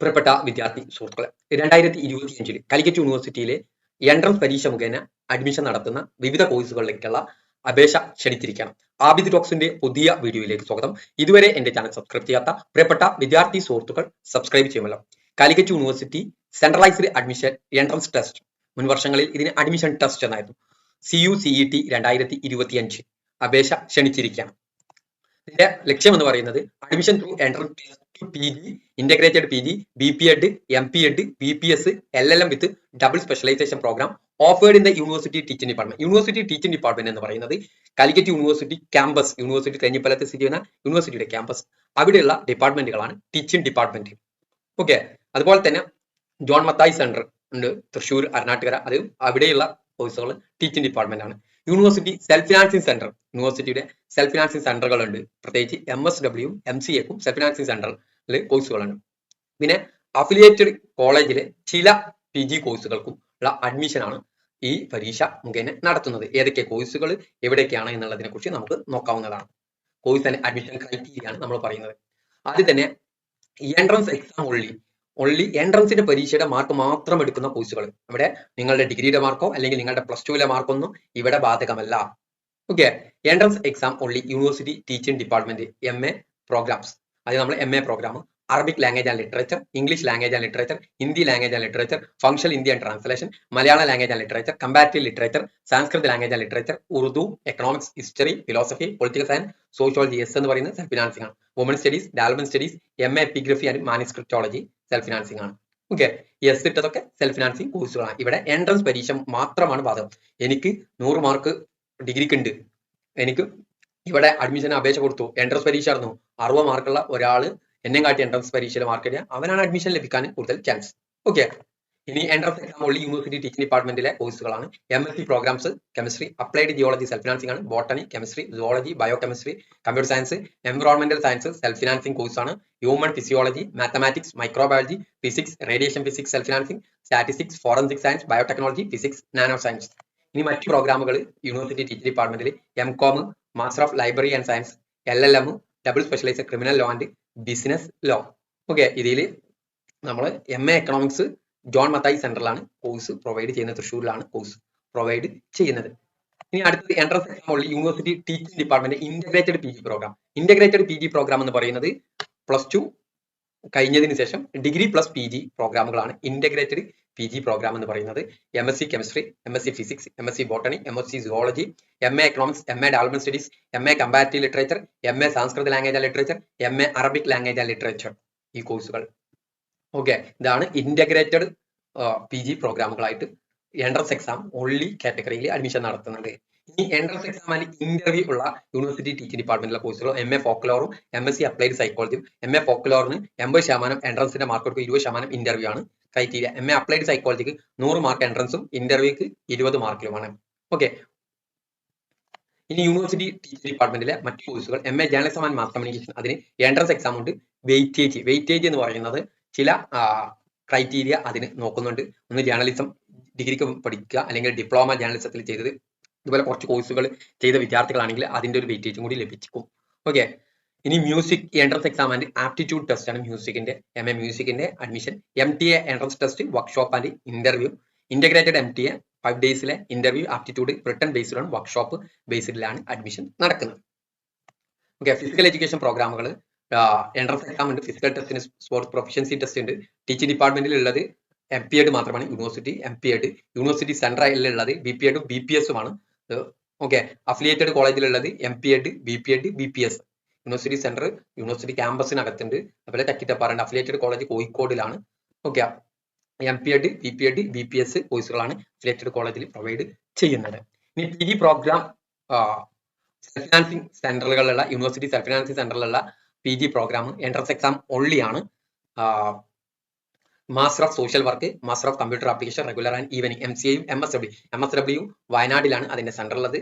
പ്രിയപ്പെട്ട വിദ്യാർത്ഥി സുഹൃത്തുക്കളെ രണ്ടായിരത്തി ഇരുപത്തിയഞ്ചിൽ കലിക്കറ്റ് യൂണിവേഴ്സിറ്റിയിലെ എൻട്രൻസ് പരീക്ഷ മുഖേന അഡ്മിഷൻ നടത്തുന്ന വിവിധ കോഴ്സുകളിലേക്കുള്ള അപേക്ഷ ക്ഷണിച്ചിരിക്കണം ആബിദ് ടോക്സിന്റെ പുതിയ വീഡിയോയിലേക്ക് സ്വാഗതം. ഇതുവരെ എന്റെ ചാനൽ സബ്സ്ക്രൈബ് ചെയ്യാത്ത പ്രിയപ്പെട്ട വിദ്യാർത്ഥി സുഹൃത്തുക്കൾ സബ്സ്ക്രൈബ് ചെയ്യുമല്ലോ. Calicut university centralised admission entrance test മുൻ വർഷങ്ങളിൽ ഇതിന് അഡ്മിഷൻ ടെസ്റ്റ് എന്നായിരുന്നു. C U C E T രണ്ടായിരത്തി ഇരുപത്തിയഞ്ച് അപേക്ഷ ക്ഷണിച്ചിരിക്കുകയാണ്. ഇതിന്റെ ലക്ഷ്യം എന്ന് പറയുന്നത് admission through entrance P integrated P G B P Ed M P Ed B P S L L M with double specialisation programme offered in the university teaching department university teaching department എന്ന് പറയുന്നത് Calicut university campus university കഞ്ഞിപ്പലത്ത് സ്ഥിതി ചെയ്യുന്ന യൂണിവേഴ്സിറ്റിയുടെ campus അവിടെയുള്ള ഡിപ്പാർട്ട്മെന്റുകളാണ് teaching department okay അതുപോലെ തന്നെ John Mathai centre ഉണ്ട് തൃശ്ശൂർ അരുണാട്ടുകര. അത് അവിടെയുള്ള കോഴ്സുകൾ ടീച്ചിങ് ഡിപ്പാർട്ട്മെന്റ് ആണ്. യൂണിവേഴ്സിറ്റി സെൽഫ് ഫിനാൻസിങ് സെന്റർ യൂണിവേഴ്സിറ്റിയുടെ സെൽഫ് ഫിനാൻസിങ് സെന്ററുകളുണ്ട് പ്രത്യേകിച്ച് M S W M C എഫും സെൽഫ് ഫിനാൻസിങ് സെന്ററിൽ കോഴ്സുകളുണ്ട് പിന്നെ അഫിലിയേറ്റഡ് കോളേജിലെ ചില പി ജി കോഴ്സുകൾക്കും ഉള്ള അഡ്മിഷൻ ആണ് ഈ പരീക്ഷ മുഖേന നടത്തുന്നത്. ഏതൊക്കെ കോഴ്സുകൾ എവിടെയൊക്കെയാണ് എന്നുള്ളതിനെ കുറിച്ച് നമുക്ക് നോക്കാവുന്നതാണ്. കോഴ്സ് തന്നെ അഡ്മിഷൻ ക്രൈറ്റീരിയ ആണ് നമ്മൾ പറയുന്നത്. ആദ്യം തന്നെ എൻട്രൻസ് എക്സാം ഒള്ളി ഒള്ളി എൻട്രൻസിന്റെ പരീക്ഷയുടെ മാർക്ക് മാത്രം എടുക്കുന്ന കോഴ്സുകൾ ഇവിടെ നിങ്ങളുടെ ഡിഗ്രിയുടെ മാർക്കോ അല്ലെങ്കിൽ നിങ്ങളുടെ പ്ലസ് ടുവിലെ മാർക്കൊന്നും ഇവിടെ ബാധകമല്ല. Okay entrance exam only university teaching department M A programmes അത് നമ്മൾ M A programme Arabic language and literature English language and literature Hindi language and literature function India and translation Malayalam language and literature comparative literature Sanskrit language and literature Urdu economics history philosophy political science sociology S എന്ന് പറയുന്നത് self financing ആണ്. Woman studies ഡാൽബൻ studies M A epigraphy and manuscriptology self financing ആണ്. Okay S ഇട്ടതൊക്കെ self financing കോഴ്സുകളാണ് ഇവിടെ entrance പരീക്ഷ മാത്രമാണ് ബാധകം എനിക്ക് നൂറ് മാർക്ക് ഡിഗ്രിക്ക് ഉണ്ട്. എനിക്ക് ഇവിടെ അഡ്മിഷൻ അപേക്ഷ കൊടുത്തു. എൻട്രൻസ് പരീക്ഷ നടന്നു അറുപത് മാർക്കുള്ള ഒരാൾ എന്നെ കാട്ടി എൻട്രൻസ് പരീക്ഷയിൽ മാർക്ക് ഇടുക. അവനാണ് അഡ്മിഷൻ ലഭിക്കാൻ കൂടുതൽ ചാൻസ് ഓക്കെ ഇനി എൻട്രൻസ് എക്സാം ഉള്ള യൂണിവേഴ്സിറ്റി ടീച്ചിങ് ഡിപ്പാർട്ട്മെന്റിലെ കോഴ്സുകളാണ് M S C programmes chemistry applied geology self financing ആണ്. Botany chemistry geology biochemistry computer science environmental science self financing കോഴ്സാണ് human physiology mathematics microbiology physics radiation physics self financing statistics forensic science biotechnology physics nano science ഇനി മറ്റു പ്രോഗ്രാമുകൾ university teaching ഡിപ്പാർട്ട്മെന്റിൽ M Com master of library and science L L M double specialise criminal law and business law okay ഇതിൽ നമ്മൾ M A economics John Mathai സെന്ററിലാണ് course provide ചെയ്യുന്നത്. തൃശ്ശൂരിലാണ് course provide ചെയ്യുന്നത്. ഇനി അടുത്തത് എൻട്രൻസ് എക്സാം ഉള്ള university teaching department integrated P G programme integrated P G programme എന്ന് പറയുന്നത് പ്ലസ് ടു കഴിഞ്ഞതിന് ശേഷം ഡിഗ്രി പ്ലസ് പി ജി പ്രോഗ്രാമുകളാണ് ഇന്റഗ്രേറ്റഡ് പി ജി പ്രോഗ്രാം എന്ന് പറയുന്നത് M S C chemistry M S C physics M S C botany M S C zoology M A economics M A development studies M A comparative literature M A Samskrita language and literature M A Arabic language and literature ഈ കോഴ്സുകൾ okay ഇതാണ് integrated P G പ്രോഗ്രാമുകളായിട്ട് entrance exam only കാറ്റഗറിയിൽ admission നടത്തുന്നത്. ഇനി entrance exam അല്ലെങ്കിൽ interview ഉള്ള university teaching ഡിപ്പാർട്ട്മെന്റിലെ കോഴ്സുകളും എം എ ഫോക്കലോറും എം എസ് സി അപ്ലൈഡ് സൈക്കോളജിയും എം എ ഫോക്കലോറിന് എൺപത് ശതമാനം എൻട്രൻസിന്റെ മാർക്ക് കൊടുക്കും ഇരുപത് ശതമാനം ഇന്റർവ്യൂ ആണ്. ക്രൈറ്റീരിയ എം എ അപ്ലൈഡ് സൈക്കോളജിക്ക് നൂറ് മാർക്ക് എൻട്രൻസും ഇന്റർവ്യൂക്ക് ഇരുപത് മാർക്കിലുമാണ് ഓക്കെ ഇനി യൂണിവേഴ്സിറ്റി ടീച്ചിങ് ഡിപ്പാർട്ട്മെന്റിലെ മറ്റ് കോഴ്സുകൾ M A journalism and mass communication അതിന് എൻട്രൻസ് എക്സാം ഉണ്ട്. വെയിറ്റേജ് വെയിറ്റേജ് എന്ന് പറയുന്നത് ചില ക്രൈറ്റീരിയ അതിന് നോക്കുന്നുണ്ട്. ഒന്ന് ജേർണലിസം ഡിഗ്രിക്ക് പഠിക്കുക അല്ലെങ്കിൽ ഡിപ്ലോമ ജേർണലിസത്തിൽ ചെയ്തത്. ഇതുപോലെ കുറച്ച് കോഴ്സുകൾ ചെയ്ത വിദ്യാർത്ഥികളാണെങ്കിൽ അതിന്റെ ഒരു വെയിറ്റേജും കൂടി ലഭിക്കും. ഓക്കെ ഇനി music entrance exam and aptitude test ആണ് മ്യൂസിക്കിന്റെ M A മ്യൂസിക്കിന്റെ admission M T A entrance test workshop and interview integrated M T A five ഡേയ്സിലെ interview aptitude written ബേസ്ഡിലാണ് വർക്ക്ഷോപ്പ് ബേസ്ഡിലാണ് അഡ്മിഷൻ നടക്കുന്നത്. ഓക്കെ ഫിസിക്കൽ എഡ്യൂക്കേഷൻ പ്രോഗ്രാമുകൾ entrance exam ഉണ്ട് physical ടെസ്റ്റിന് sports proficiency test ഉണ്ട്. Teaching ഡിപ്പാർട്ട്മെന്റിൽ ഉള്ളത് M P Ed മാത്രമാണ് university M P Ed university സെൻട്രലിലുള്ളത് B P എഡും ബി പി എസും ആണ്. Okay affiliated കോളേജിലുള്ളത് M P Ed B P Ed B P S university centre university ക്യാമ്പസിനകത്തുണ്ട് അതുപോലെ തക്കിറ്റപ്പാറുണ്ട് affiliated college കോഴിക്കോടിലാണ്. Okay M P Ed B P Ed B P S കോഴ്സുകളാണ് affiliated കോളേജിൽ provide ചെയ്യുന്നത്. ഇനി P G programme self financing സെന്ററുകളിലുള്ള university self financing സെന്ററിലുള്ള P G programme entrance exam ഓൺലിയാണ് master of social work master of computer application regular and evening M C എയും M S W M S W വയനാടിലാണ് അതിന്റെ centre ഉള്ളത്.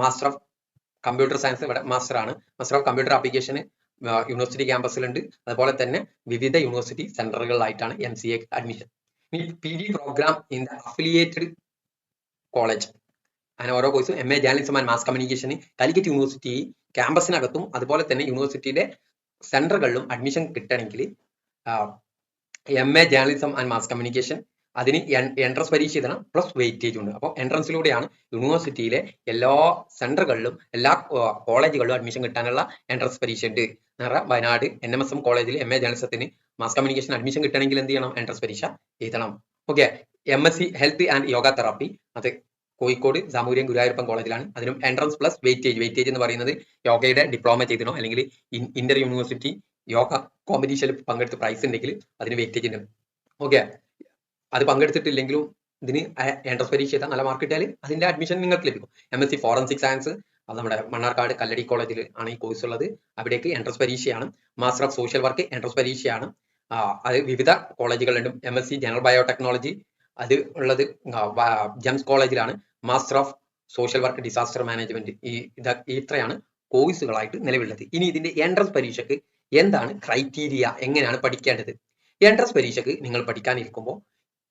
Master of computer science ഇവിടെ master ആണ് master of computer application university ക്യാമ്പസിലുണ്ട് അതുപോലെ തന്നെ വിവിധ university സെന്ററുകളിലായിട്ടാണ് M C A admission ഇനി P G programme in the affiliated college അങ്ങനെ ഓരോ കോഴ്സും M A journalism and mass communication Calicut university ക്യാമ്പസിനകത്തും അതുപോലെ തന്നെ യൂണിവേഴ്സിറ്റിയുടെ സെന്ററുകളിലും അഡ്മിഷൻ കിട്ടണമെങ്കിൽ M A journalism and mass communication അതിന് എൻട്രൻസ് പരീക്ഷ എഴുതണം പ്ലസ് വെയിറ്റേജ് ഉണ്ട്. അപ്പോൾ എൻട്രൻസിലൂടെയാണ് യൂണിവേഴ്സിറ്റിയിലെ എല്ലാ സെന്ററുകളിലും എല്ലാ കോളേജുകളിലും അഡ്മിഷൻ കിട്ടാനുള്ള എൻട്രൻസ് പരീക്ഷ ഉണ്ട്. നേരെ Wayanad N M S M കോളേജിൽ എം എ ജേണലിസത്തിന് മാസ് കമ്മ്യൂണിക്കേഷൻ അഡ്മിഷൻ കിട്ടണമെങ്കിൽ എന്ത് ചെയ്യണം? എൻട്രൻസ് പരീക്ഷ എഴുതണം. Okay M S C health and yoga therapy അത് കോഴിക്കോട് സാമൂര്യം ഗുരുവായൂരപ്പൻ കോളേജിലാണ് അതിനും എൻട്രൻസ് പ്ലസ് വെയിറ്റേജ് വെയിറ്റേജ് എന്ന് പറയുന്നത് യോഗയുടെ ഡിപ്ലോമ ചെയ്തിനോ അല്ലെങ്കിൽ ഇന്റർ യൂണിവേഴ്സിറ്റി യോഗ കോമ്പറ്റീഷനിൽ പങ്കെടുത്ത് പ്രൈസ് ഉണ്ടെങ്കിൽ അതിന് വെയിറ്റേജ് ഉണ്ട്. ഓക്കെ അത് പങ്കെടുത്തിട്ടില്ലെങ്കിലും ഇതിന് എൻട്രൻസ് പരീക്ഷ ചെയ്താൽ നല്ല മാർക്ക് കിട്ടിയാൽ അതിന്റെ അഡ്മിഷൻ നിങ്ങൾക്ക് ലഭിക്കും. M S C forensic science അത് നമ്മുടെ മണ്ണാർക്കാട് കല്ലടി കോളേജിൽ ആണ് ഈ കോഴ്സ് ഉള്ളത്. അവിടേക്ക് എൻട്രൻസ് പരീക്ഷയാണ്. Master of social work entrance പരീക്ഷയാണ്. അത് വിവിധ കോളേജുകളുണ്ട് M S C general biotechnology അത് ഉള്ളത് ജെംസ് കോളേജിലാണ് master of social work disaster management ഈ ഇത് ഇത്രയാണ് കോഴ്സുകളായിട്ട് നിലവിലുള്ളത്. ഇനി ഇതിന്റെ എൻട്രൻസ് പരീക്ഷയ്ക്ക് എന്താണ് ക്രൈറ്റീരിയ എങ്ങനെയാണ് പഠിക്കേണ്ടത്? എൻട്രൻസ് പരീക്ഷയ്ക്ക് നിങ്ങൾ പഠിക്കാനിരിക്കുമ്പോൾ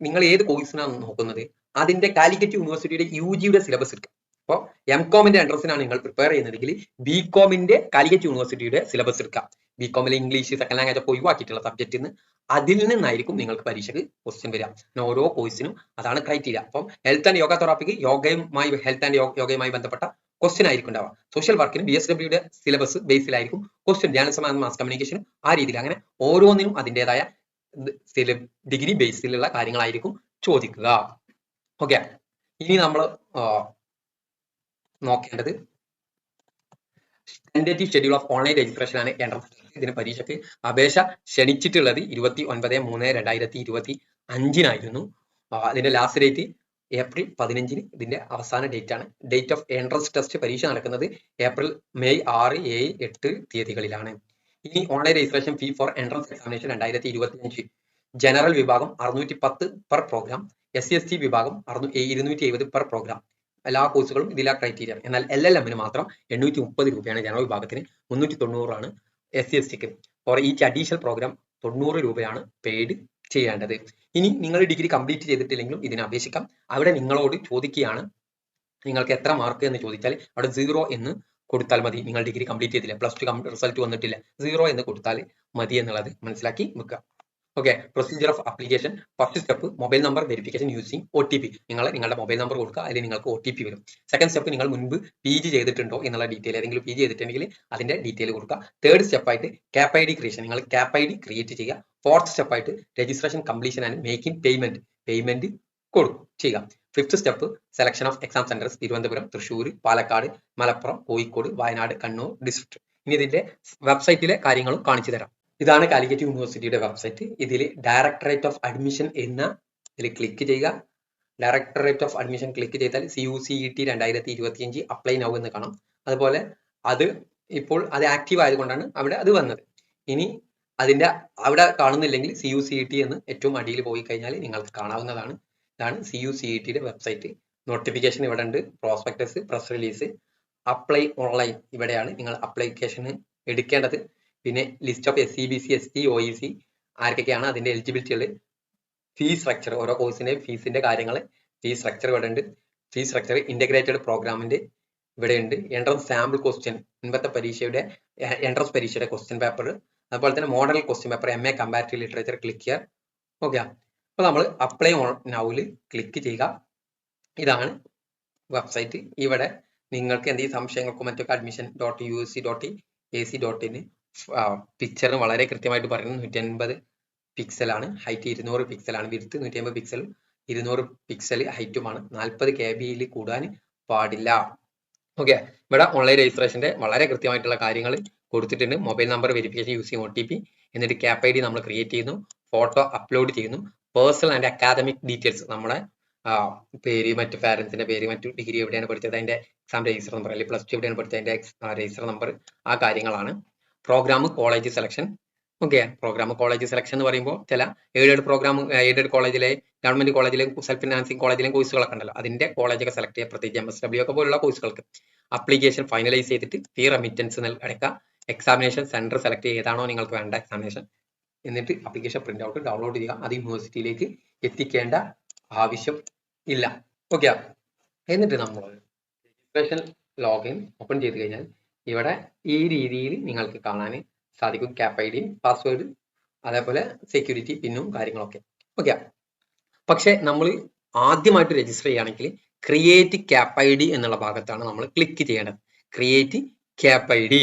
നിങ്ങൾ ഏത് കോഴ്സിനാണ് നോക്കുന്നത്? അതിന്റെ കാലിക്കറ്റ് യൂണിവേഴ്സിറ്റിയുടെ യു ജിയുടെ സിലബസ് എടുക്കുക അപ്പോൾ എം കോമിന്റെ എൻട്രൻസിനാണ് നിങ്ങൾ പ്രിപ്പയർ ചെയ്യുന്നതെങ്കിൽ ബി കോമിന്റെ കാലിക്കറ്റ് യൂണിവേഴ്സിറ്റിയുടെ സിലബസ് എടുക്കുക ബി കോമിലെ ഇംഗ്ലീഷ് സെക്കൻഡ് ലാംഗ്വേജ് ഒക്കെ ഒഴിവാക്കിയിട്ടുള്ള സബ്ജക്റ്റിൽ നിന്ന് അതിൽ നിന്നായിരിക്കും നിങ്ങൾക്ക് പരീക്ഷയ്ക്ക് ക്വസ്റ്റ്യൻ വരിക. പിന്നെ ഓരോ കോഴ്സിനും അതാണ് ക്രൈറ്റീരിയ അപ്പം ഹെൽത്ത് ആൻഡ് യോഗ തെറാപ്പിക്ക് യോഗയുമായി ഹെൽത്ത് ആൻഡ് യോഗയുമായി ബന്ധപ്പെട്ട ക്വസ്റ്റ്യൻ ആയിരിക്കും ഉണ്ടാവുക. സോഷ്യൽ വർക്കിന് ബി എസ് ഡബ്ല്യൂയുടെ സിലബസ് ബേസിലായിരിക്കും ക്വസ്റ്റ്യൻ ജേർണലിസം ആൻഡ് മാസ് കമ്മ്യൂണിക്കേഷനും ആ രീതിയിൽ അങ്ങനെ ഓരോന്നിനും അതിന്റെതായ ഡിഗ്രി ബേസിലുള്ള കാര്യങ്ങളായിരിക്കും ചോദിക്കുക. ഓക്കെ ഇനി നമ്മൾ നോക്കേണ്ടത് tentative schedule of online registration ആണ് എൻട്രൻസ് ഇതിന് പരീക്ഷയ്ക്ക് അപേക്ഷ ക്ഷണിച്ചിട്ടുള്ളത് ഇരുപത്തി ഒൻപത് മൂന്ന് രണ്ടായിരത്തി ഇരുപത്തി അഞ്ചിനായിരുന്നു അതിന്റെ ലാസ്റ്റ് ഡേറ്റ് ഏപ്രിൽ പതിനഞ്ചിന് ഇതിന്റെ അവസാന ഡേറ്റ് ആണ്. ഡേറ്റ് ഓഫ് എൻട്രൻസ് ടെസ്റ്റ് പരീക്ഷ നടക്കുന്നത് ഏപ്രിൽ മെയ് ആറ് ഏഴ് എട്ട് തീയതികളിലാണ്. ഇനി online registration fee for entrance examination രണ്ടായിരത്തി ഇരുപത്തി അഞ്ച് ജനറൽ വിഭാഗം അറുന്നൂറ്റി പത്ത് per programme S C S T വിഭാഗം ഇരുന്നൂറ്റി എഴുപത് പെർ പ്രോഗ്രാം എല്ലാ കോഴ്സുകളും ഇതിലാ ക്രൈറ്റീരിയ എന്നാൽ എൽ എൽ എമ്മിന് മാത്രം എണ്ണൂറ്റി മുപ്പത് രൂപയാണ് ജനറൽ വിഭാഗത്തിന് മുന്നൂറ്റി തൊണ്ണൂറാണ് എസ് സി എസ് ടിക്ക് ഫോർ ഈച്ച് അഡീഷണൽ പ്രോഗ്രാം തൊണ്ണൂറ് രൂപയാണ് പെയ്ഡ് ചെയ്യേണ്ടത്. ഇനി നിങ്ങൾ ഡിഗ്രി കംപ്ലീറ്റ് ചെയ്തിട്ടില്ലെങ്കിലും ഇതിന് അപേക്ഷിക്കാം. അവിടെ നിങ്ങളോട് ചോദിക്കുകയാണ് നിങ്ങൾക്ക് എത്ര മാർക്ക് എന്ന് ചോദിച്ചാൽ അവിടെ സീറോ എന്ന് കൊടുത്താൽ മതി. നിങ്ങൾ ഡിഗ്രി കംപ്ലീറ്റ് ചെയ്തില്ല. പ്ലസ് ടു റിസൾട്ട് വന്നിട്ടില്ല. സീറോ എന്ന് കൊടുത്താൽ മതി എന്നുള്ളത് മനസ്സിലാക്കി വെക്കുക. Okay procedure of application first step mobile number verification using O T P നിങ്ങൾ നിങ്ങളുടെ മൊബൈൽ നമ്പർ കൊടുക്കുക. അതിൽ നിങ്ങൾക്ക് ഒ ടി പി വരും. സെക്കൻഡ് സ്റ്റെപ്പ് നിങ്ങൾ മുൻപ് പി ജി ചെയ്തിട്ടുണ്ടോ എന്നുള്ള ഡീറ്റെയിൽ ഏതെങ്കിലും പി ജി ചെയ്തിട്ടുണ്ടെങ്കിൽ അതിന്റെ ഡീറ്റെയിൽ കൊടുക്കുക. തേർഡ് സ്റ്റെപ്പായിട്ട് ക്യാപ് ഐ ഡി ക്രിയേഷൻ നിങ്ങൾ ക്യാപ് ഐ ഡി ക്രിയേറ്റ് ചെയ്യുക. ഫോർത്ത് സ്റ്റെപ്പായിട്ട് registration completion and making payment payment കൊടുക്കും ചെയ്യുക. Fifth step selection of exam centres Thiruvananthapuram Thrissur Palakkad Malappuram Kozhikode Wayanad Kannur district ഇനി ഇതിന്റെ വെബ്സൈറ്റിലെ കാര്യങ്ങളും കാണിച്ചു തരാം. ഇതാണ് കാലിക്കറ്റ് യൂണിവേഴ്സിറ്റിയുടെ വെബ്സൈറ്റ് ഇതിൽ ഡയറക്ടറേറ്റ് ഓഫ് അഡ്മിഷൻ എന്ന ഇതിൽ ക്ലിക്ക് ചെയ്യുക. ഡയറക്ടറേറ്റ് ഓഫ് അഡ്മിഷൻ ക്ലിക്ക് ചെയ്താൽ C U C E T രണ്ടായിരത്തി ഇരുപത്തി അഞ്ച് അപ്ലൈ നൗ എന്ന് കാണാം. അതുപോലെ അത് ഇപ്പോൾ അത് ആക്റ്റീവ് ആയതുകൊണ്ടാണ് അവിടെ അത് വന്നത്. ഇനി അതിന്റെ അവിടെ കാണുന്നില്ലെങ്കിൽ C U C E T എന്ന് ഏറ്റവും അടിയിൽ പോയി കഴിഞ്ഞാൽ നിങ്ങൾക്ക് കാണാവുന്നതാണ്. ഇതാണ് സി യു സി ഇ ടിയുടെ വെബ്സൈറ്റ് നോട്ടിഫിക്കേഷൻ ഇവിടെ ഉണ്ട് prospectus press release apply online ഇവിടെയാണ് നിങ്ങൾ അപ്ലിക്കേഷൻ എടുക്കേണ്ടത്. പിന്നെ list of S C B C S T O E C ആർക്കൊക്കെയാണ് അതിന്റെ എലിജിബിലിറ്റികൾ ഫീ സ്ട്രക്ചർ ഓരോ കോഴ്സിന്റെ ഫീസിന്റെ കാര്യങ്ങൾ ഫീ സ്ട്രക്ചർ ഇവിടെ ഉണ്ട് ഫീ സ്ട്രക്ചർ ഇന്റഗ്രേറ്റഡ് പ്രോഗ്രാമിന്റെ ഇവിടെയുണ്ട്. എൻട്രൻസ് സാമ്പിൾ ക്വസ്റ്റ്യൻ മുൻപത്തെ പരീക്ഷയുടെ എൻട്രൻസ് പരീക്ഷയുടെ ക്വസ്റ്റ്യൻ പേപ്പർ അതുപോലെ തന്നെ model question paper M A comparative literature click ചെയ്യുക ഓക്കെ അപ്പോൾ നമ്മൾ അപ്ലൈ ഓൺ നൗവിൽ ക്ലിക്ക് ചെയ്യുക. ഇതാണ് വെബ്സൈറ്റ് ഇവിടെ നിങ്ങൾക്ക് എന്തെങ്കിലും സംശയങ്ങൾക്കും മറ്റൊക്കെ admission dot U S C dot A C dot in പിക്ചറിന് വളരെ കൃത്യമായിട്ട് പറയുന്നത് നൂറ്റി അൻപത് പിക്സലാണ് ഹൈറ്റ് ഇരുന്നൂറ് പിക്സലാണ് വിരുത്ത് നൂറ്റി അമ്പത് പിക്സൽ ഇരുന്നൂറ് പിക്സൽ ഹൈറ്റുമാണ് നാൽപ്പത് കെ ബിയിൽ കൂടാൻ പാടില്ല. ഓക്കെ ഇവിടെ ഓൺലൈൻ രജിസ്ട്രേഷന്റെ വളരെ കൃത്യമായിട്ടുള്ള കാര്യങ്ങൾ കൊടുത്തിട്ടുണ്ട്. Mobile number verification using O T P എന്നിട്ട് ക്യാപ് ഐ ഡി നമ്മൾ ക്രിയേറ്റ് ചെയ്യുന്നു. ഫോട്ടോ അപ്ലോഡ് ചെയ്യുന്നു. പേഴ്സണൽ ആൻഡ് അക്കാദമിക് ഡീറ്റെയിൽസ് നമ്മുടെ പേര് മറ്റു പാരന്റ്സിന്റെ പേര് മറ്റു ഡിഗ്രി എവിടെയാണ് പഠിച്ചത് അതിന്റെ എക്സാം രജിസ്റ്റർ നമ്പർ അല്ലെങ്കിൽ പ്ലസ് ടു എവിടെയാണ് പഠിച്ചത് അതിന്റെ രജിസ്റ്റർ നമ്പർ ആ കാര്യങ്ങളാണ്. Programme college selection okay programme college selection എന്ന് പറയുമ്പോൾ ചില എയ്ഡഡ് പ്രോഗ്രാം എയ്ഡഡ് കോളേജിലെ ഗവൺമെന്റ് കോളേജിലെ സെൽഫ് ഫിനാൻസിങ് കോളേജിലെ കോഴ്സുകളൊക്കെ ഉണ്ടല്ലോ. അതിന്റെ കോളേജൊക്കെ സെലക്ട് ചെയ്യുക പ്രത്യേകിച്ച് എം എസ് ഡബ്ല്യു ഒക്കെ പോലുള്ള കോഴ്സുകൾക്ക് അപ്ലിക്കേഷൻ ഫൈനലൈസ് ചെയ്തിട്ട് ഫീ റെമിറ്റൻസ് അടക്കുക എക്സാമിനേഷൻ സെന്റർ സെലക്ട് ഏതാണോ നിങ്ങൾക്ക് വേണ്ട എക്സാമിനേഷൻ എന്നിട്ട് അപ്ലിക്കേഷൻ പ്രിന്റ് ഔട്ട് ഡൗൺലോഡ് ചെയ്യുക. അത് യൂണിവേഴ്സിറ്റിയിലേക്ക് എത്തിക്കേണ്ട ആവശ്യം ഇല്ല. ഓക്കെ എന്നിട്ട് നമ്മൾ രജിസ്ട്രേഷൻ ലോഗിൻ ഓപ്പൺ ചെയ്ത് കഴിഞ്ഞാൽ ഇവിടെ ഈ രീതിയിൽ നിങ്ങൾക്ക് കാണാൻ സാധിക്കും ക്യാപ് ഐ ഡി പാസ്വേഡ് അതേപോലെ സെക്യൂരിറ്റി പിന്നും കാര്യങ്ങളൊക്കെ. ഓക്കെ പക്ഷെ നമ്മൾ ആദ്യമായിട്ട് രജിസ്റ്റർ ചെയ്യുകയാണെങ്കിൽ ക്രിയേറ്റ് ക്യാപ് ഐ ഡി എന്നുള്ള ഭാഗത്താണ് നമ്മൾ ക്ലിക്ക് ചെയ്യേണ്ടത്. ക്രിയേറ്റ് ക്യാപ് ഐ ഡി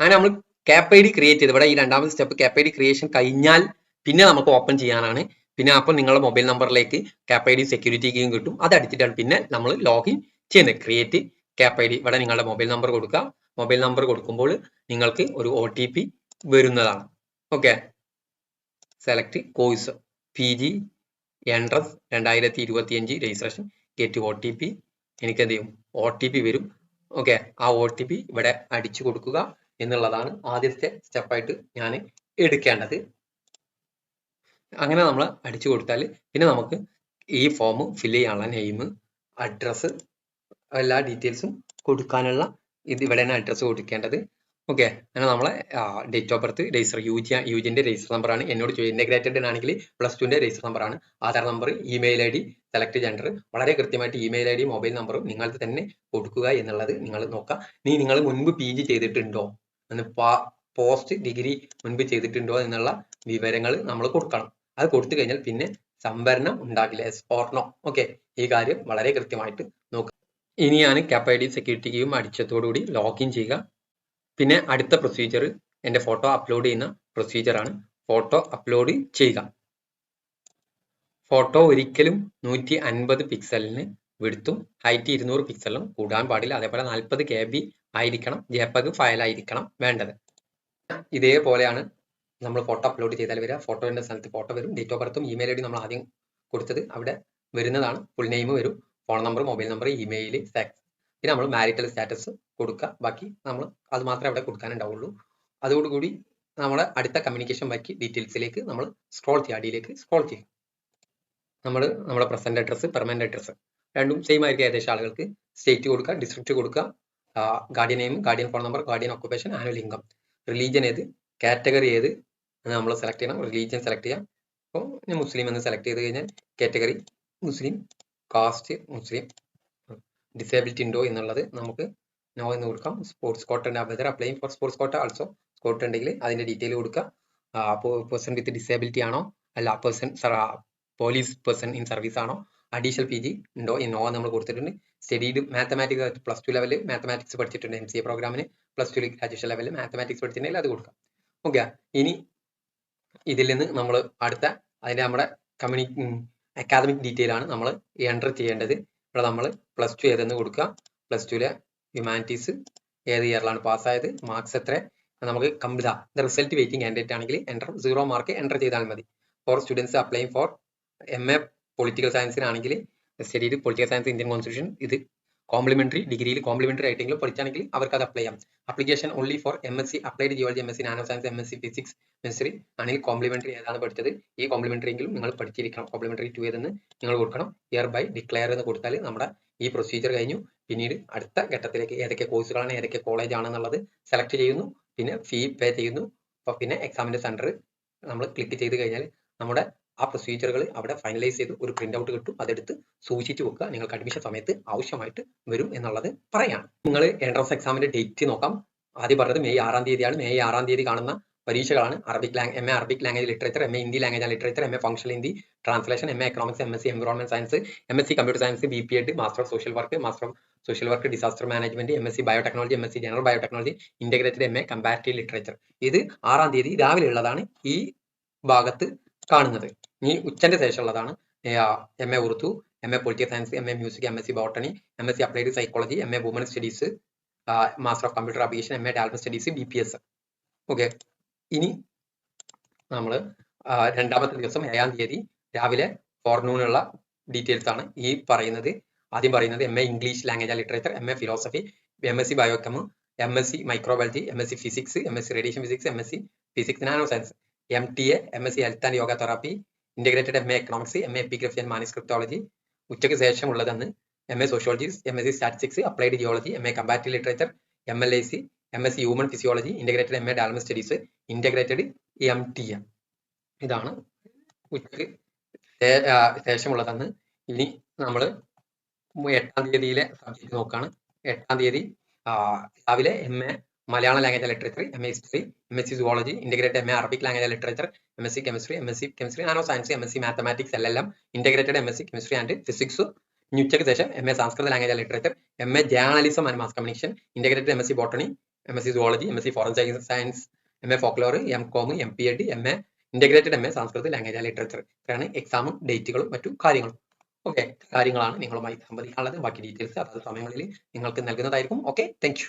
അങ്ങനെ നമ്മൾ ക്യാപ്പ് ഐ ഡി ക്രിയേറ്റ് ചെയ്ത്. ഇവിടെ ഈ രണ്ടാമത്തെ step CAP I D creation കഴിഞ്ഞാൽ പിന്നെ നമുക്ക് ഓപ്പൺ ചെയ്യാനാണ്. പിന്നെ അപ്പോൾ നിങ്ങളുടെ മൊബൈൽ നമ്പറിലേക്ക് ക്യാപ് ഐ ഡി സെക്യൂരിറ്റി കീയും കിട്ടും. അത് അടിച്ചിട്ടാണ് പിന്നെ നമ്മൾ ലോഗിൻ ചെയ്യുന്നത്. ക്രിയേറ്റ് ക്യാപ് ഐ ഡി ഇവിടെ നിങ്ങളുടെ മൊബൈൽ നമ്പർ കൊടുക്കുക. മൊബൈൽ നമ്പർ കൊടുക്കുമ്പോൾ നിങ്ങൾക്ക് ഒരു ഒ ടി പി വരുന്നതാണ്. Okay select course P G entrance രണ്ടായിരത്തി ഇരുപത്തി അഞ്ച് registration get O T P എനിക്ക് എന്ത് ചെയ്യും? ഒ ടി പി വരും. ഓക്കെ ആ ഒ ടി പി ഇവിടെ അടിച്ചു കൊടുക്കുക. എന്നുള്ളതാണ് ആദ്യത്തെ സ്റ്റെപ്പായിട്ട് ഞാൻ എടുക്കേണ്ടത്. അങ്ങനെ നമ്മൾ അടിച്ചു കൊടുത്താൽ പിന്നെ നമുക്ക് ഈ ഫോം ഫില്ല് ചെയ്യാനുള്ള നെയിം അഡ്രസ്സ് എല്ലാ ഡീറ്റെയിൽസും കൊടുക്കാനുള്ള ഇത് ഇവിടെയാണ് അഡ്രസ്സ് കൊടുക്കേണ്ടത്. ഓക്കെ അങ്ങനെ നമ്മളെ date of birth register U G U ജിന്റെ register നമ്പറാണ് എന്നോട് ചോദിച്ചു ഇന്റഗ്രേറ്റഡ് ആണെങ്കിൽ പ്ലസ് ടുവിന്റെ രജിസ്റ്റർ നമ്പറാണ് Aadhaar number email I D select gender വളരെ കൃത്യമായിട്ട് ഇമെയിൽ ഐ ഡി മൊബൈൽ നമ്പറും നിങ്ങൾക്ക് തന്നെ കൊടുക്കുക എന്നുള്ളത് നിങ്ങൾ നോക്കുക. നീ നിങ്ങൾ മുൻപ് പി ജി ചെയ്തിട്ടുണ്ടോ? പോസ്റ്റ് ഡിഗ്രി മുൻപ് ചെയ്തിട്ടുണ്ടോ എന്നുള്ള വിവരങ്ങൾ നമ്മൾ കൊടുക്കണം. അത് കൊടുത്തു കഴിഞ്ഞാൽ പിന്നെ സംഭരണം ഉണ്ടാകില്ല എസ് ഓർണോ ഓക്കെ ഈ കാര്യം വളരെ കൃത്യമായിട്ട് നോക്കുക ഇനിയാണ് ക്യാപ് ഐ ഡി സെക്യൂരിറ്റി കീയും അടിച്ചതോടുകൂടി ലോഗിൻ ചെയ്യുക. പിന്നെ അടുത്ത പ്രൊസീജിയർ എന്റെ ഫോട്ടോ അപ്ലോഡ് ചെയ്യുന്ന പ്രൊസീജിയറാണ് ഫോട്ടോ അപ്ലോഡ് ചെയ്യുക. ഫോട്ടോ ഒരിക്കലും നൂറ്റി അൻപത് പിക്സലിന് വിടുത്തും. ഹൈറ്റ് ഇരുന്നൂറ് പിക്സലിനും കൂടാൻ പാടില്ല. അതേപോലെ നാൽപ്പത് കെ ബി ആയിരിക്കണം ഫയൽ ആയിരിക്കണം വേണ്ടത്. ഇതേപോലെയാണ് നമ്മൾ ഫോട്ടോ അപ്ലോഡ് ചെയ്താൽ വരിക. ഫോട്ടോയുടെ സ്ഥലത്ത് ഫോട്ടോ വരും. ഡേറ്റ് ഓഫ് ബർത്തും ഇമെയിൽ ഐ ഡി നമ്മൾ ആദ്യം കൊടുത്തത് അവിടെ വരുന്നതാണ്. ഫുൾ നെയിം വരും. Phone number mobile number email sex പിന്നെ നമ്മൾ മാരിറ്റൽ സ്റ്റാറ്റസ് കൊടുക്കുക. ബാക്കി നമ്മൾ അത് മാത്രമേ അവിടെ കൊടുക്കാനുണ്ടാവുള്ളൂ. അതോടുകൂടി നമ്മുടെ അടുത്ത കമ്മ്യൂണിക്കേഷൻ ബാക്കി ഡീറ്റെയിൽസിലേക്ക് നമ്മൾ സ്ക്രോൾ ചെയ്യുക അടിയിലേക്ക് സ്ക്രോൾ ചെയ്യും നമ്മൾ നമ്മുടെ പ്രസന്റ് അഡ്രസ്സ് പെർമനന്റ് അഡ്രസ്സ് രണ്ടും സെയിം ആയിരിക്കും ഏകദേശം ആളുകൾക്ക്. സ്റ്റേറ്റ് കൊടുക്കുക ഡിസ്ട്രിക്ട് കൊടുക്കുക. Guardian name guardian phone number guardian occupation annual income religion ഏത്? കാറ്റഗറി ഏത്? നമ്മൾ സെലക്ട് ചെയ്യണം. റിലീജിയൻ സെലക്ട് ചെയ്യാം. അപ്പോൾ ഞാൻ മുസ്ലിം എന്ന് സെലക്ട് ചെയ്ത് കഴിഞ്ഞാൽ category Muslim caste Muslim. Disability ഉണ്ടോ എന്നുള്ളത് നമുക്ക് നോ എന്ന് കൊടുക്കാം. Sports quota whether apply for sports quota also Scott ഉണ്ടെങ്കിൽ അതിന്റെ ഡീറ്റെയിൽ കൊടുക്കുക. അപ്പോൾ പേഴ്സൺ വിത്ത് ഡിസേബിലിറ്റി ആണോ? അല്ല person police person in service ആണോ? അഡീഷണൽ പി ജി ഉണ്ടോ? ഈ നോ നമ്മൾ കൊടുത്തിട്ടുണ്ട്. സ്റ്റഡീഡ് മാത്തമാറ്റിക്സ് പ്ലസ് ടു ലെവലിൽ മാത്തമാറ്റിക്സ് പഠിച്ചിട്ടുണ്ട് എം സി എ പ്രോഗ്രാമിന് പ്ലസ് ടു ഗ്രാജുവേഷൻ ലെവലിൽ മാത്തമാറ്റിക്സ് പഠിച്ചിട്ടുണ്ടെങ്കിൽ അത് കൊടുക്കാം. ഓക്കെ ഇനി ഇതിൽ നിന്ന് നമ്മൾ അടുത്ത അതിന്റെ നമ്മുടെ കമ്മ്യൂണി അക്കാദമിക് ഡീറ്റെയിൽ ആണ് നമ്മൾ എന്റർ ചെയ്യേണ്ടത്. ഇവിടെ നമ്മൾ പ്ലസ് ടു ഏതെന്ന് കൊടുക്കുക. പ്ലസ് ടുവിലെ ഹ്യൂമാനിറ്റീസ് ഏത് ഇയറിലാണ് പാസ്സായത് മാർക്സ് എത്ര? നമുക്ക് കമ്പിത ദ റിസൾട്ട് വെയിറ്റിംഗ് കാൻഡിഡേറ്റ് ആണെങ്കിൽ എന്റർ സീറോ മാർക്ക് എന്റർ ചെയ്താൽ മതി. For students apply for M A political സയൻസിനാണെങ്കിൽ studied political science Indian constitution ഇത് കോംപ്ലിമെന്ററി ഡിഗ്രിയിൽ കോംപ്ലിമെന്ററി ആയിട്ടെങ്കിലും പഠിച്ചാണെങ്കിൽ അവർക്ക് അത് അപ്ലൈ ചെയ്യാം. Application only for M S C applied geology M S C nano science M S C physics chemistry ആണെങ്കിൽ complementary ഏതാണ് പഠിച്ചത്? ഈ കോംപ്ലിമെന്ററി എങ്കിലും നിങ്ങൾ പഠിച്ചിരിക്കണം. കോംപ്ലിമെന്ററി ടു ഏതെന്ന് നിങ്ങൾ കൊടുക്കണം. ഇയർ ബൈ ഡിക്ലെയർ എന്ന് കൊടുത്താൽ നമ്മുടെ ഈ പ്രൊസീജിയർ കഴിഞ്ഞു. പിന്നീട് അടുത്ത ഘട്ടത്തിലേക്ക് ഏതൊക്കെ കോഴ്സുകളാണ് ഏതൊക്കെ കോളേജ് ആണെന്നുള്ളത് സെലക്ട് ചെയ്യുന്നു. പിന്നെ ഫീ പേ ചെയ്യുന്നു. പിന്നെ എക്സാമിന്റെ സെന്റർ നമ്മൾ ക്ലിക്ക് ചെയ്ത് കഴിഞ്ഞാൽ നമ്മുടെ ആ പ്രൊസീജിയറുകൾ അവിടെ ഫൈനലൈസ് ചെയ്ത് ഒരു പ്രിന്റ് ഔട്ട് കിട്ടും. അതെടുത്ത് സൂക്ഷിച്ചു വെക്കുക. നിങ്ങൾക്ക് അഡ്മിഷൻ സമയത്ത് ആവശ്യമായിട്ട് വരും എന്നുള്ളത് പറയാം നിങ്ങൾ എൻട്രൻസ് എക്സാമിന്റെ ഡേറ്റ് നോക്കാം. ആദ്യം പറഞ്ഞത് മെയ് ആറാം തീയതിയാണ്. മെയ് ആറാം തീയതി കാണുന്ന പരീക്ഷകളാണ്. Arabic lang M A Arabic language literature M A Hindi language literature M A functional Hindi translation M A economics M S C environment science M S C computer science B P Ed master of social work master of social work disaster management M S C biotechnology M S C general biotechnology integrated M A comparative literature ഇത് ആറാം തീയതി രാവിലെ ഉള്ളതാണ് ഈ ഭാഗത്ത് കാണുന്നത്. ഇനി ഉച്ചന്റെ ശേഷമുള്ളതാണ് M A Urdu M A political science M A music M S C botany M S C applied psychology M A woman studies master of computer application M A ഡാൽമ studies B P S okay ഇനി നമ്മൾ രണ്ടാമത്തെ ദിവസം ഏഴാം തീയതി രാവിലെ ഫോർനൂണുള്ള details ആണ് ഈ പറയുന്നത് ആദ്യം പറയുന്നത് M A English language literature M A philosophy M S C biochem M S C microbiology M S C physics M S C radiation physics M S C physics nano science M T A M S C health and yoga therapy integrated M A economics M A epigraphy and manuscriptology ഉച്ചയ്ക്ക് ശേഷമുള്ളതെന്ന് M A sociology M S C statistics applied geology M A comparative literature M L I C M S C human physiology integrated M A ഡാൽമ studies integrated M T M ഇതാണ് ഉച്ചയ്ക്ക് ശേഷമുള്ളതെന്ന് ഇനി നമ്മൾ എട്ടാം തീയതിയിലെ subject നോക്കുകയാണ് എട്ടാം തീയതി രാവിലെ M A Malayalam language literature M A history M S C zoology integrated M A Arabic language literature M S C chemistry M S C chemistry nano science M S C mathematics L L M integrated M S C chemistry and physics ഉച്ചയ്ക്ക് ശേഷം M A Sanskrit language literature M A journalism and mass communication integrated M S C botany M S C zoology M S C forensic science M A folklore M Com M P Ed M A integrated M A Sanskrit language literature ഇത്രയാണ് എക്സാമും ഡേറ്റുകളും മറ്റു കാര്യങ്ങളും okay കാര്യങ്ങളാണ് നിങ്ങളുമായി സംവദിക്കാനുള്ളത് ബാക്കി details അതാത് സമയങ്ങളിൽ നിങ്ങൾക്ക് നൽകുന്നതായിരിക്കും ഓക്കെ താങ്ക്